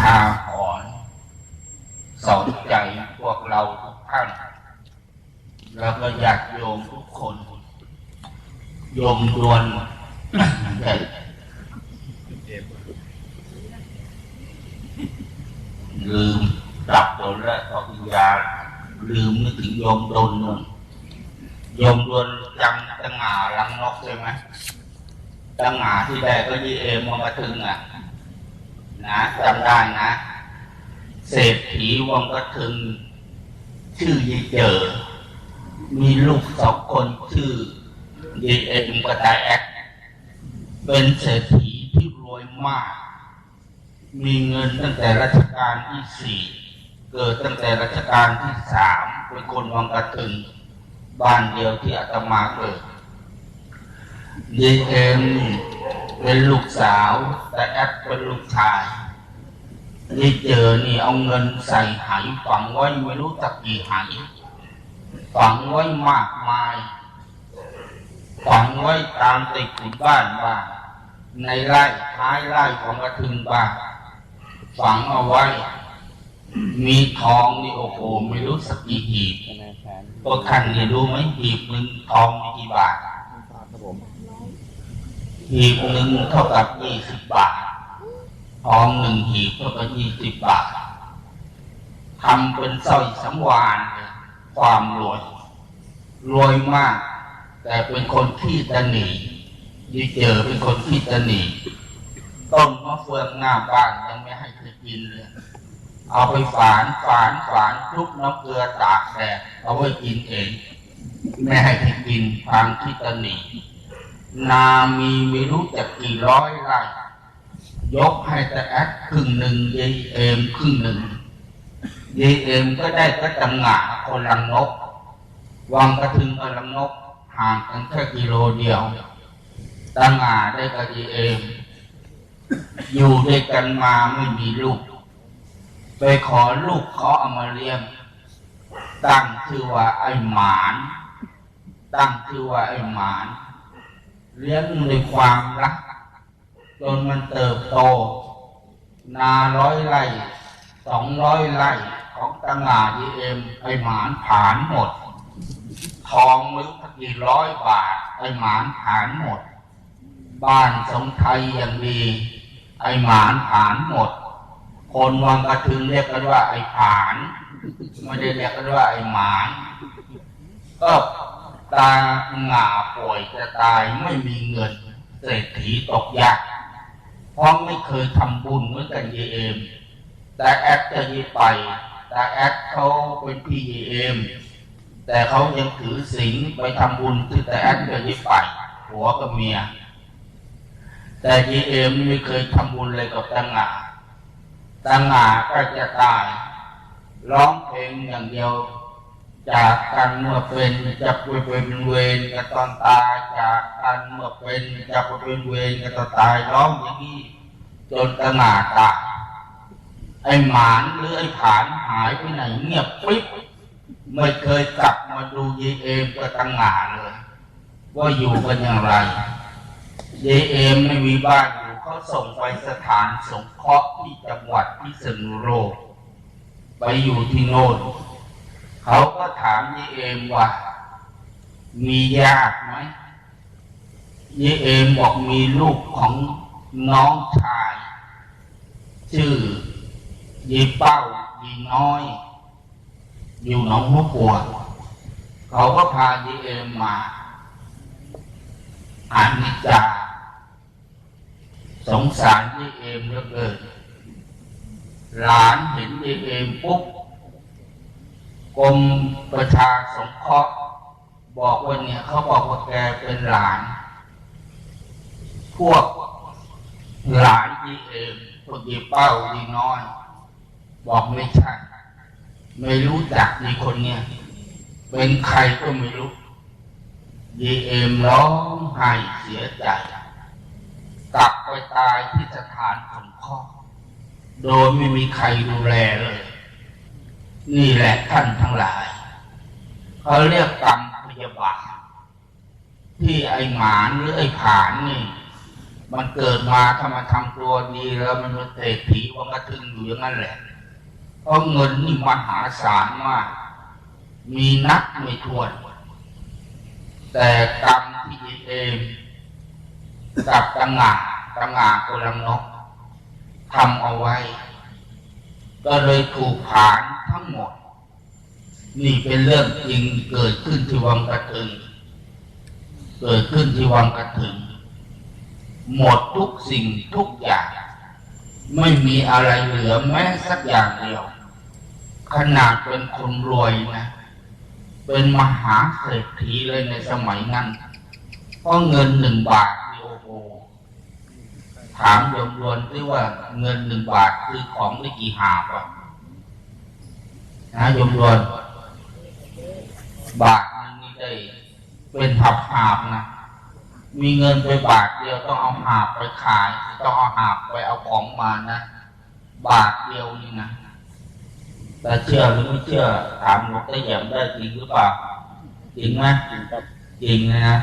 ทาหรณ์สอนใจพวกเราทุกท่านแล้วก็ญาติโยมทุกคน โยมดวนลืมดับโดนและตอิญญาลืมนึกถึงโยมโดนนนโยมโดนจำตั้งหาลังนกใช่ไหมตั้งหาที่แรกก็ยีเอมมากระทึงอะ นะจำได้นะ เศรษฐีวังกระทึง ชื่อยายเจอ มีลูกสองคนชื่อยายเอ็มกับตาแอ๊กเป็นเศรษฐีที่รวยมาก มีเงินตั้งแต่รัชกาลที่สี่เกิดตั้งแต่รัชกาลที่สามเป็นคนวังกระทึง บ้านเดียวที่อาตมาเกิดยายเอ็ม เป็นลูกสาว แต่แอดเป็นลูกชายยายเจอนี่เอาเงินใส่ไหฝังไว้ไม่รู้จักกี่ไหฝังไว้มากมาย ฝังไว้ตามติดขุนบ้านบ้างในไร่ท้ายไร่ของกระทึงบ้างฝังเอาไว้ มีทองนี่โอ้โหไม่รู้สักกี่หีบธนาคารพวกท่านเนี่ยรู้ไหมหีบหนึ่งทองมีกี่บาทครับผม หีบหนึ่งเท่ากับยี่สิบบาท ทองหนึ่งหีบเท่ากับยี่สิบบาททำเป็นสร้อยสังวานความรวย รวยมาก แต่เป็นคนที่ตะหนียี่เจอเป็นคนที่ตะหนีต้นมะเฟืองหน้าบ้านยังไม่ให้เธอกินเลย เอาไปฝานฝานฝานคลุกน้ำเกลือตากแดดเอาไว้กินเอง ไม่ให้เธอกินทางที่ตะหนี นามีไม่รู้จักกี่ร้อยไร่ยกให้แต่แอดครึ่งหนึ่งยายเอมครึ่งหนึ่งยายเอมก็ได้ก็จังหงะคนลังนกวางกระทึงกับลังนกห่างกันแค่กิโลเดียวตังหงาได้กับยายเอม อยู่ด้วยกันมาไม่มีลูก ไปขอลูกเขาเอามาเลี้ยง ตั้งชื่อว่าไอหมาน ตั้งชื่อว่าไอหมาน เลี้ยงด้วยความรัก จนมันเติบโต นาร้อยไร่สองร้อยไร่ของตังหาดีเอ็มไอหมานผานหมด ทองม่รู้กี่ร้อยบาทไอหมานผานหมด บ้านสงไทยอย่างดีไอหมานผานหมด คนวังกระทึงเรียกกันว่าไอผานไม่ได้เรียกกันว่าไอหมานก็ ตาหงาป่วยจะตายไม่มีเงินเศรษฐีตกยากเพราะไม่เคยทำบุญเหมือนกันเยเอม แต่แอดจะยีไป แต่แอดเขาเป็นพี่เยเอม แต่เขายังถือศีลไปทำบุญที่แต่แอดจะยีไปหัวกับเมีย แต่เยเอมไม่เคยทำบุญเลยกับตังหาตังหาก็จะตาย ร้องเพลงอย่างเดียว จากกันเมื่อเป็นจะไปเป็นเวรกันตอนตายจากกันเมื่อเป็นจะไปเป็นเวรกันตอนตายร้องอย่างนี้จนตนาตายไอหมานหรือไอผานหายไปไหนเงียบปิ๊บไม่เคยกลับมาดูยายเอมกับตะหงาเลยว่าอยู่กันอย่างไรยายเอมไม่มีบ้านอยู่เขาส่งไปสถานสงเคราะห์ที่จังหวัดพิษณุโลกไปอยู่ที่โน่น เขาก็ถามยีเอมว่า มีญาติไหมยีเอมบอกมีลูกของน้องชาย ชื่อยีเป้ายีน้อย อยู่หนองหัวปวดเขาก็พายีเอมมาอ่านนิจาสงสารยีเอมเหลือเกินหลานเห็นยีเอมปุ๊บ กรมประชาสงเคราะห์บอกว่าเนี่ยเขาบอกว่าแกเป็นหลาน พวกหลานยีเอมพวกยีเป้ายีน้อย บอกไม่ใช่ไม่รู้จักยีคนเนี่ยเป็นใครก็ไม่รู้ยีเอมร้องไห้เสียใจ กลับไปตายที่สถานสงเคราะห์โดยไม่มีใครดูแลเลย นี่แหละท่านทั้งหลาย เขาเรียกกรรมพยาบาทที่ไอหมานหรือไอผานนี่ มันเกิดมาถ้ามันทำตัวดีแล้วมันเป็นเศรษฐีวังกระทึงอยู่อย่างนั้นแหละเพราะเงินนี่มหาศาลมากมีนักไม่ถ้วน แต่กรรมที่เองกับตังงาตังงาโกลังนกทำเอาไว้ ก็เลยถูกผาน นี่เป็นเรื่องจริงเกิดขึ้นที่วังกระทึง เกิดขึ้นที่วังกระถึง หมดทุกสิ่งทุกอย่าง ไม่มีอะไรเหลือแม้สักอย่างเดียว ขนาดเป็นคนรวยนะ เป็นมหาเศรษฐีเลยในสมัยนั้นเพราะเงินหนึ่งบาทโอ้โหถามโยมรวนที่ว่าเงินหนึ่งบาทคือของได้กี่หาบอะนะโยมรวน บาทหนึงนี่ได้เป็นหับหาบนะมีเงินไปบาทเดียวต้องเอาหาบไปขาย ต้องเอาหาบไปเอาของมานะบาทเดียวนี่นะแต่เชื่อหรือไม่เชื่อถามหลวงตาแหยมได้จริงหรือเปล่าจริงไหมจริงนะ